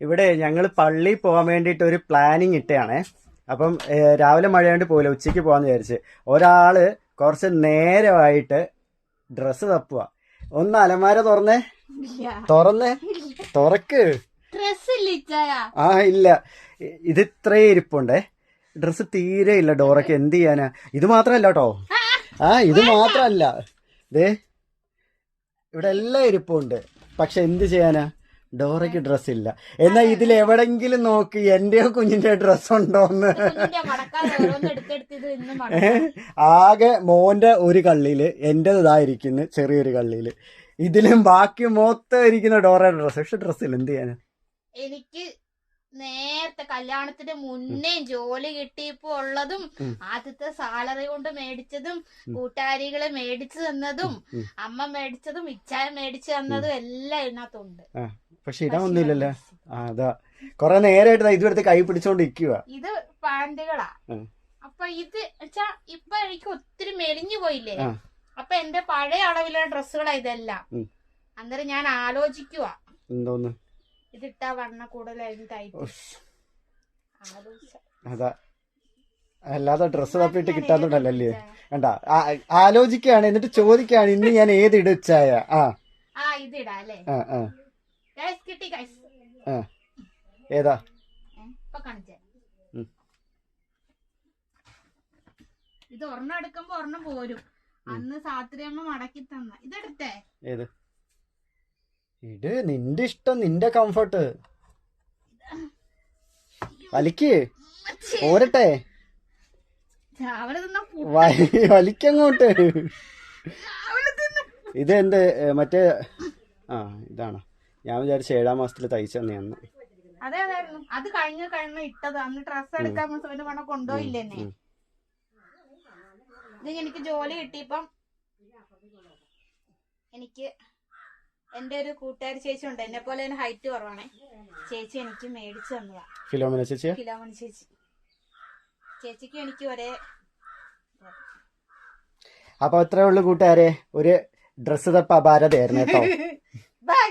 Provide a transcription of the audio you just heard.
ഇവിടെ ഞങ്ങൾ പള്ളി പോകാൻ വേണ്ടിയിട്ട് ഒരു പ്ലാനിങ് ഇട്ടയാണ്. അപ്പം രാവിലെ മഴയാണ്ട് പോയില്ല ഉച്ചയ്ക്ക് പോകാന്ന് വിചാരിച്ച്. ഒരാൾ കുറച്ച് നേരമായിട്ട് ഡ്രസ്സ് തപ്പുക ഒന്ന് അലമാര തുറന്നേ. തുറന്നേ? തുറക്ക്. ആ ഇല്ല. ഇത് ഇത്രേ ഇരിപ്പുണ്ടേ. ഡ്രസ്സ് തീരെ ഇല്ല ഡോറയ്ക്ക് എന്ത് ചെയ്യാനാ? ഇത് മാത്രല്ല കേട്ടോ ആ ഇത് മാത്രല്ല. ദേ ഇവിടെ എല്ലാം ഇരിപ്പുണ്ട്. പക്ഷെ എന്ത് ചെയ്യാനാ? ഡോറയ്ക്ക് ഡ്രസ് ഇല്ല എന്നാ ഇതിൽ എവിടെങ്കിലും നോക്ക് എന്റെയോ കുഞ്ഞിന്റെ ഡ്രസ് ഉണ്ടോന്ന്? ആകെ മോന്റെ ഒരു കള്ളിയിൽ എന്റെ ഇതായിരിക്കുന്നു ചെറിയൊരു കള്ളിയിൽ ഇതിലും ബാക്കി മൊത്തം ഇരിക്കുന്ന ഡോറയുടെ ഡ്രസ് പക്ഷെ ഡ്രസ് ഇല്ല എന്ത് ചെയ്യാനാ? എനിക്ക് നേരത്തെ കല്യാണത്തിന് മുന്നേ ജോലി കിട്ടിയപ്പോ ഉള്ളതും. ആദ്യത്തെ സാലറി കൊണ്ട് മേടിച്ചതും. കൂട്ടുകാരികളെ മേടിച്ചു തന്നതും അമ്മ മേടിച്ചതും ഇച്ചായ മേടിച്ചു തന്നതും എല്ലാം ഇതിനകത്തുണ്ട്. പക്ഷെ ഇടാൻ ഒന്നുമില്ലല്ലോ. ആ അതാ. കൊറേ നേരമായിട്ട് ഇതുവരെ കൈ പിടിച്ചോണ്ട് ഇരിക്കുക ഇത് പാന്റുകളാ. അപ്പൊ ഇത് വെച്ചാ ഇപ്പൊ എനിക്ക് ഒത്തിരി മെലിഞ്ഞു പോയില്ലേ. അപ്പൊ എന്റെ പഴയ അളവിലുള്ള ഡ്രസ്സുകളാ ഇതെല്ലാം. അന്നേരം ഞാൻ ആലോചിക്കുക എന്തോന്ന്? ഇതിട്ടാ വണ്ണ കൂടുതലായിരുന്നു അതാ. അല്ലാതെ ഡ്രസ്സ് തപ്പിട്ട് കിട്ടാത്തോണ്ടല്ലേ കണ്ട ആലോചിക്കുകയാണ് എന്നിട്ട് ചോദിക്കുകയാണ് ഇന്ന് ഞാൻ ഏത് ഇടുച്ചായ ആ ഇതിടാ അല്ലേ? ആ ആ. കിട്ടി ഏതാ? ഇത് ഒരെണ്ണം എടുക്കുമ്പോ ഒരെണ്ണം പോരും. അന്ന് സാത്രി അമ്മ മടക്കി തന്ന. ഇതെടുത്തേ. ഏത്? ഇട് നിന്റെ ഇഷ്ടം നിന്റെ കംഫർട്ട് വലിക്ക്. പോരട്ടെ വലിക്കങ്ങോട്ട്. ഇതെന്ത് തിന്ന ഇത് എന്ത് മറ്റേ ആ ഇതാണ്. ഞാൻ വിചാരിച്ച ഏഴാം മാസത്തിൽ തയ്ച്ചു തന്നെയാന്ന് അതെ അതായിരുന്നു അത് കഴിഞ്ഞ കഴിഞ്ഞ ഇട്ടത്. അന്ന് ഡ്രസ് എടുക്കാൻ മുസോന്റെ പണം കൊണ്ടുപോയില്ലേ ഇത് എനിക്ക് ജോലി കിട്ടിയപ്പം എനിക്ക് എന്റെ ഒരു കൂട്ടുകാരി ചേച്ചി ഉണ്ട്. എന്നെ പോലെ തന്നെ ഹൈറ്റ് കുറവാണ്. ചേച്ചി എനിക്ക് മേടിച്ചു തന്നതാ. ഫിലോമിന ചേച്ചി? ഫിലോമണി ചേച്ചി. ചേച്ചിക്ക് എനിക്ക് ഒരേ അപ്പൊ അത്രേ ഉള്ളു കൂട്ടുകാരെ. ഒരു ഡ്രസ്സ് തപ്പ അപാരതയായിരുന്നു കേട്ടോ. ബൈ